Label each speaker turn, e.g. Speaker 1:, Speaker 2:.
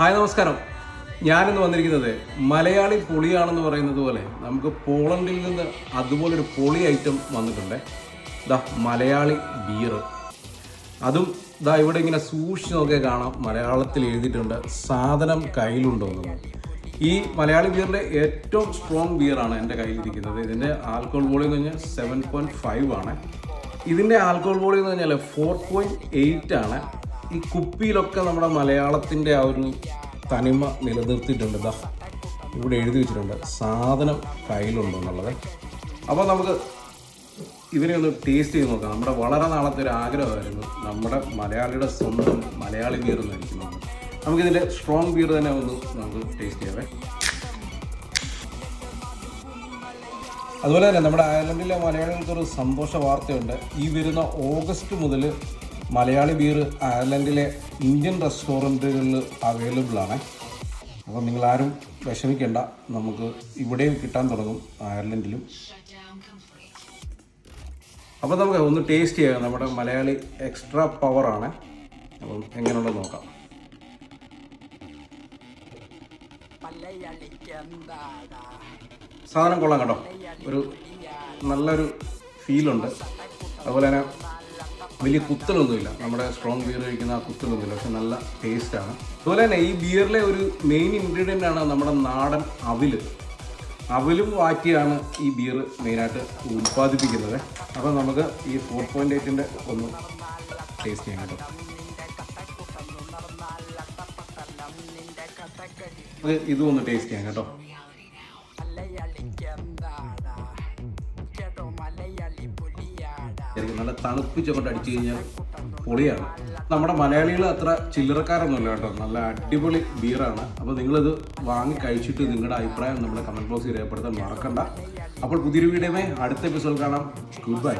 Speaker 1: Hi നമസ്കാരം. ഞാനിന്ന് വന്നിരിക്കുന്നത് മലയാളി പൊളിയാണെന്ന് പറയുന്നത് പോലെ നമുക്ക് പോളണ്ടിൽ നിന്ന് അതുപോലൊരു പൊളി ഐറ്റം വന്നിട്ടുണ്ട്. ദാ മലയാളി ബിയർ അതും ദാ ഇവിടെ ഇങ്ങനെ സൂക്ഷിച്ച് നോക്കിയാൽ കാണാം. മലയാളത്തിൽ എഴുതിയിട്ടുണ്ട് സാധനം കയ്യിലുണ്ടോ എന്നുള്ളത്. ഈ മലയാളി ബിയറിന്റെ ഏറ്റവും സ്ട്രോങ് ബിയറാണ് എന്റെ കയ്യിലിരിക്കുന്നത്. ഇതിന്റെ ആൽക്കോൾ വോളിയം എന്ന് പറഞ്ഞാൽ സെവൻ പോയിന്റ് ഫൈവ് ആണ്. ഇതിന്റെ ആൽക്കോൾ വോളിയം എന്ന് പറഞ്ഞാൽ ഫോർ പോയിന്റ് എയ്റ്റ് ആണ്. ഈ കുപ്പിയിലൊക്കെ നമ്മുടെ മലയാളത്തിന്റെ ആ ഒരു തനിമ നിലനിർത്തിയിട്ടുണ്ട്. ദാ ഇവിടെ എഴുതി വെച്ചിട്ടുണ്ട്. സാധനം കയ്യിലുണ്ടോ എന്നുള്ളത്. അപ്പോൾ നമുക്ക് ഇതിനെ ഒന്ന് ടേസ്റ്റ് ചെയ്ത് നോക്കാം. നമ്മുടെ വളരെ നാളത്തെ ഒരു ആഗ്രഹമായിരുന്നു. നമ്മുടെ മലയാളിയുടെ സ്വന്തം മലയാളി ബിയർ എന്ന് കഴിക്കുന്നത് നമുക്കിതിന്റെ സ്ട്രോങ് ബിയർ തന്നെ ഒന്ന് നമുക്ക് ടേസ്റ്റ് ചെയ്യാവേ. അതുപോലെ തന്നെ നമ്മുടെ അയർലൻഡിലെ മലയാളികൾക്കൊരു സന്തോഷ വാർത്തയുണ്ട്. ഈ വരുന്ന ഓഗസ്റ്റ് മുതൽ മലയാളി ബിയർ അയർലൻഡിലെ ഇന്ത്യൻ റെസ്റ്റോറന്റുകളിൽ അവൈലബിൾ ആണ്. അപ്പോൾ നിങ്ങളാരും വിഷമിക്കേണ്ട. നമുക്ക് ഇവിടെയും കിട്ടാൻ തുടങ്ങും അയർലൻഡിലും. അപ്പോൾ നമുക്ക് ഒന്ന് ടേസ്റ്റ് ചെയ്യാം. നമ്മുടെ മലയാളി എക്സ്ട്രാ പവറാണ് അപ്പം എങ്ങനെയുണ്ടെന്ന് നോക്കാം. സാധനം കൊള്ളാം കേട്ടോ. ഒരു നല്ലൊരു ഫീലുണ്ട് അതുപോലെ തന്നെ വലിയ കുത്തലൊന്നുമില്ല. നമ്മുടെ സ്ട്രോങ് ബിയർ കഴിക്കുന്ന ആ കുത്തലൊന്നുമില്ല. പക്ഷെ നല്ല ടേസ്റ്റാണ് അതുപോലെ തന്നെ ഈ ബിയറിലെ ഒരു മെയിൻ ഇൻഗ്രീഡിയന്റ് ആണ് നമ്മുടെ നാടൻ അവിൽ. അവലും വാറ്റിയാണ് ഈ ബിയർ മെയിനായിട്ട് ഉൽപ്പാദിപ്പിക്കുന്നത്. അപ്പോൾ നമുക്ക് ഈ ഫോർ പോയിന്റ് എയ്റ്റിന്റെ ഒന്ന് ടേസ്റ്റ് ചെയ്യാൻ കേട്ടോ. ഇതും ഒന്ന് ടേസ്റ്റ് ചെയ്യാൻ കേട്ടോ. ശരിക്കും നല്ല തണുപ്പിച്ച് കൊണ്ട് അടിച്ചു കഴിഞ്ഞാൽ പൊളിയാണ്. നമ്മുടെ മലയാളികൾ അത്ര ചില്ലറക്കാരൊന്നുമല്ല കേട്ടോ. നല്ല അടിപൊളി ബിയറാണ് അപ്പോൾ നിങ്ങളിത് വാങ്ങി കഴിച്ചിട്ട് നിങ്ങളുടെ അഭിപ്രായം നമ്മുടെ കമന്റ് ബോക്സിൽ രേഖപ്പെടുത്താൻ മറക്കണ്ട. അപ്പോൾ പുതിയൊരു വീഡിയോമേ അടുത്ത എപ്പിസോഡ് കാണാം. Good bye